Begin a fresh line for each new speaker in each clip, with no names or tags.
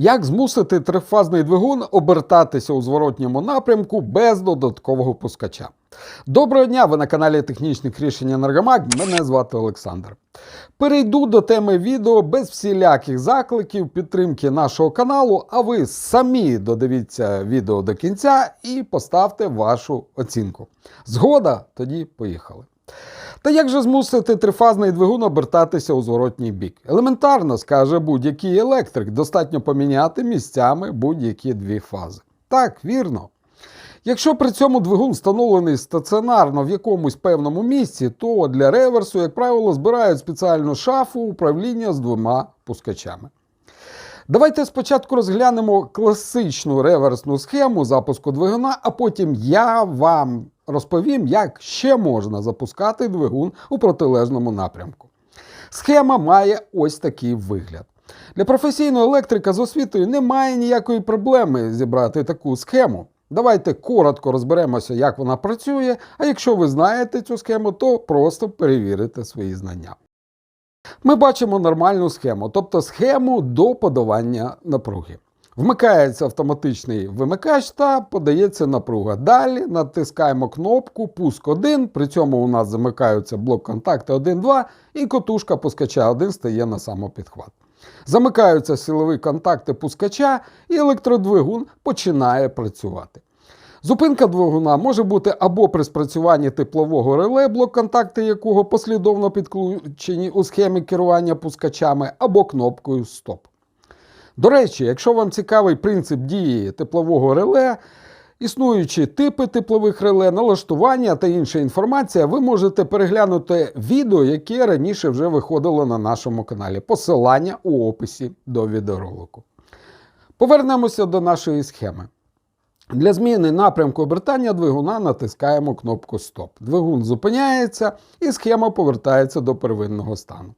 Як змусити трифазний двигун обертатися у зворотньому напрямку без додаткового пускача? Доброго дня! Ви на каналі Технічних рішень Енергомаг. Мене звати Олександр. Перейду до теми відео без всіляких закликів підтримки нашого каналу. А ви самі додивіться відео до кінця і поставте вашу оцінку. Згода? Тоді поїхали. Та як же змусити трифазний двигун обертатися у зворотній бік? Елементарно, скаже будь-який електрик, достатньо поміняти місцями будь-які дві фази. Так, вірно. Якщо при цьому двигун встановлений стаціонарно в якомусь певному місці, то для реверсу, як правило, збирають спеціальну шафу управління з двома пускачами. Давайте спочатку розглянемо класичну реверсну схему запуску двигуна, а потім я вам розповім, як ще можна запускати двигун у протилежному напрямку. Схема має ось такий вигляд. Для професійного електрика з освітою немає ніякої проблеми зібрати таку схему. Давайте коротко розберемося, як вона працює, а якщо ви знаєте цю схему, то просто перевірите свої знання. Ми бачимо нормальну схему, тобто схему до подавання напруги. Вмикається автоматичний вимикач та подається напруга. Далі натискаємо кнопку Пуск 1, при цьому у нас замикаються блок контакти 1-2 і котушка пускача 1 стає на самопідхват. Замикаються силові контакти пускача і електродвигун починає працювати. Зупинка двигуна може бути або при спрацюванні теплового реле, блок контакти якого послідовно підключені у схемі керування пускачами, або кнопкою Стоп. До речі, якщо вам цікавий принцип дії теплового реле, існуючі типи теплових реле, налаштування та інша інформація, ви можете переглянути відео, яке раніше вже виходило на нашому каналі. Посилання у описі до відеоролику. Повернемося до нашої схеми. Для зміни напрямку обертання двигуна натискаємо кнопку Стоп. Двигун зупиняється і схема повертається до первинного стану.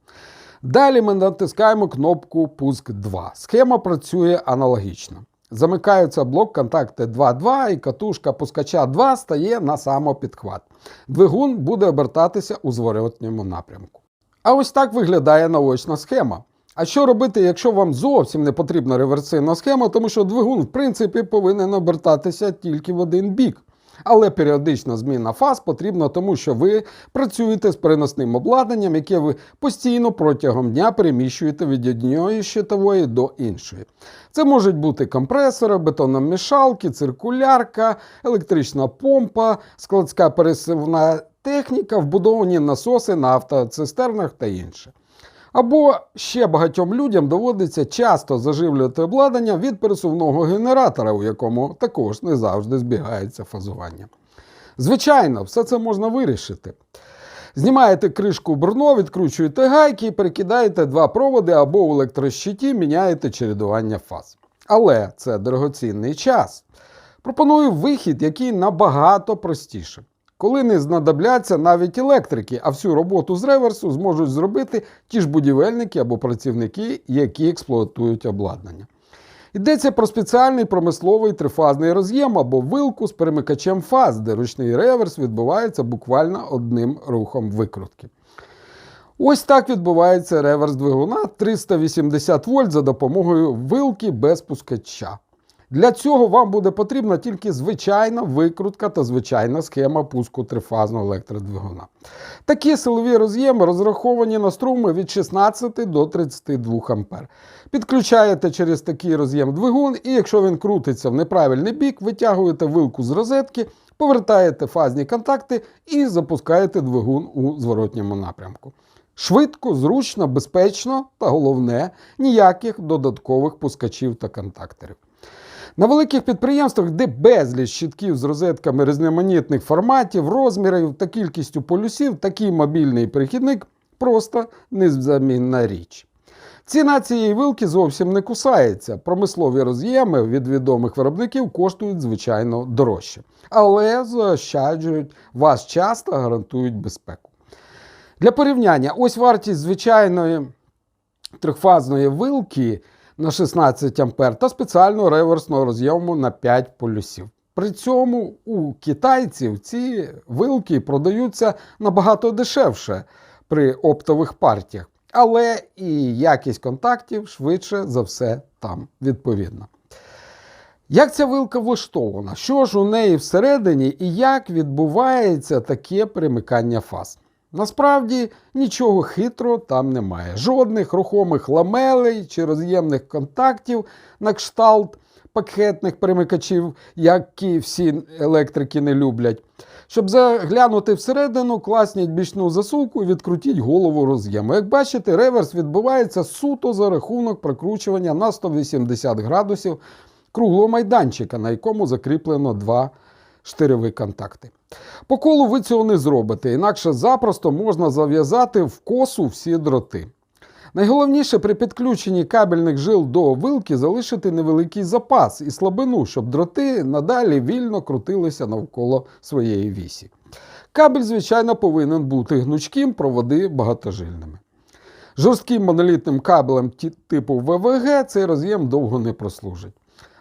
Далі ми натискаємо кнопку Пуск 2. Схема працює аналогічно. Замикаються блок контакти 2.2 і катушка пускача 2 стає на самопідхват. Двигун буде обертатися у зворотньому напрямку. А ось так виглядає наочна схема. А що робити, якщо вам зовсім не потрібна реверсивна схема, тому що двигун, в принципі, повинен обертатися тільки в один бік. Але періодична зміна фаз потрібна, тому що ви працюєте з переносним обладнанням, яке ви постійно протягом дня переміщуєте від однієї щитової до іншої. Це можуть бути компресори, бетономішалки, циркулярка, електрична помпа, складська пересувна техніка, вбудовані насоси на автоцистернах та інше. Або ще багатьом людям доводиться часто заживлювати обладнання від пересувного генератора, у якому також не завжди збігається фазування. Звичайно, все це можна вирішити. Знімаєте кришку брно, відкручуєте гайки і перекидаєте два проводи або у електрощиті міняєте чередування фаз. Але це дорогоцінний час. Пропоную вихід, який набагато простіший. Коли не знадобляться навіть електрики, а всю роботу з реверсу зможуть зробити ті ж будівельники або працівники, які експлуатують обладнання. Йдеться про спеціальний промисловий трифазний роз'єм або вилку з перемикачем фаз, де ручний реверс відбувається буквально одним рухом викрутки. Ось так відбувається реверс двигуна 380 вольт за допомогою вилки без пускача. Для цього вам буде потрібна тільки звичайна викрутка та звичайна схема пуску трифазного електродвигуна. Такі силові роз'єми розраховані на струми від 16 до 32 А. Підключаєте через такий роз'єм двигун, і якщо він крутиться в неправильний бік, витягуєте вилку з розетки, повертаєте фазні контакти і запускаєте двигун у зворотньому напрямку. Швидко, зручно, безпечно та головне ніяких додаткових пускачів та контакторів. На великих підприємствах, де безліч щитків з розетками різноманітних форматів, розмірів та кількістю полюсів, такий мобільний перехідник просто незамінна річ. Ціна цієї вилки зовсім не кусається. Промислові роз'єми від відомих виробників коштують, звичайно, дорожче, але заощаджують вас час та гарантують безпеку. Для порівняння, ось вартість звичайної трьохфазної вилки на 16 А та спеціального реверсного роз'єму на 5 полюсів. При цьому у китайців ці вилки продаються набагато дешевше при оптових партіях. але і якість контактів швидше за все там відповідна. Як ця вилка влаштована? Що ж у неї всередині і як відбувається таке перемикання фаз? Насправді нічого хитрого там немає. Жодних рухомих ламелей чи роз'ємних контактів на кшталт пакетних перемикачів, які всі електрики не люблять. Щоб заглянути всередину, класніть бічну засувку і відкрутіть голову роз'єму. Як бачите, реверс відбувається суто за рахунок прокручування на 180 градусів круглого майданчика, на якому закріплено два штиреві контакти. По колу ви цього не зробите, інакше запросто можна зав'язати в косу всі дроти. Найголовніше при підключенні кабельних жил до вилки залишити невеликий запас і слабину, щоб дроти надалі вільно крутилися навколо своєї вісі. Кабель, звичайно, повинен бути гнучким, проводи багатожильними. Жорстким монолітним кабелем типу ВВГ цей роз'єм довго не прослужить.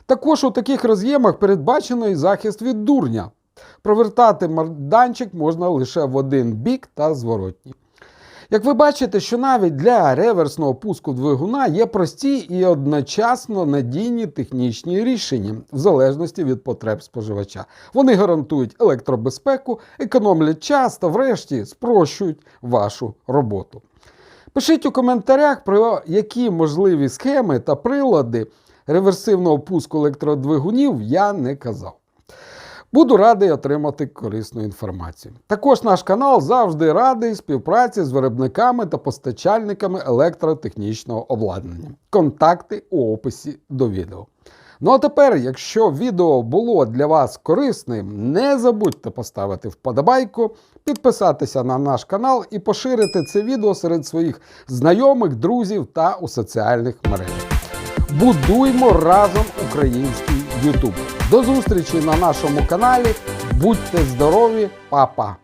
Також у таких роз'ємах передбачено і захист від дурня. Провертати майданчик можна лише в один бік та зворотній. Як ви бачите, що навіть для реверсного пуску двигуна є прості і одночасно надійні технічні рішення в залежності від потреб споживача. Вони гарантують електробезпеку, економлять час та, врешті, спрощують вашу роботу. Пишіть у коментарях, про які можливі схеми та прилади реверсивного пуску електродвигунів я не казав. Буду радий отримати корисну інформацію. Також наш канал завжди радий співпраці з виробниками та постачальниками електротехнічного обладнання. Контакти у описі до відео. Ну а тепер, якщо відео було для вас корисним, не забудьте поставити вподобайку, підписатися на наш канал і поширити це відео серед своїх знайомих, друзів та у соціальних мережах. Будуймо разом український YouTube. До зустрічі на нашому каналі. Будьте здорові, па-па!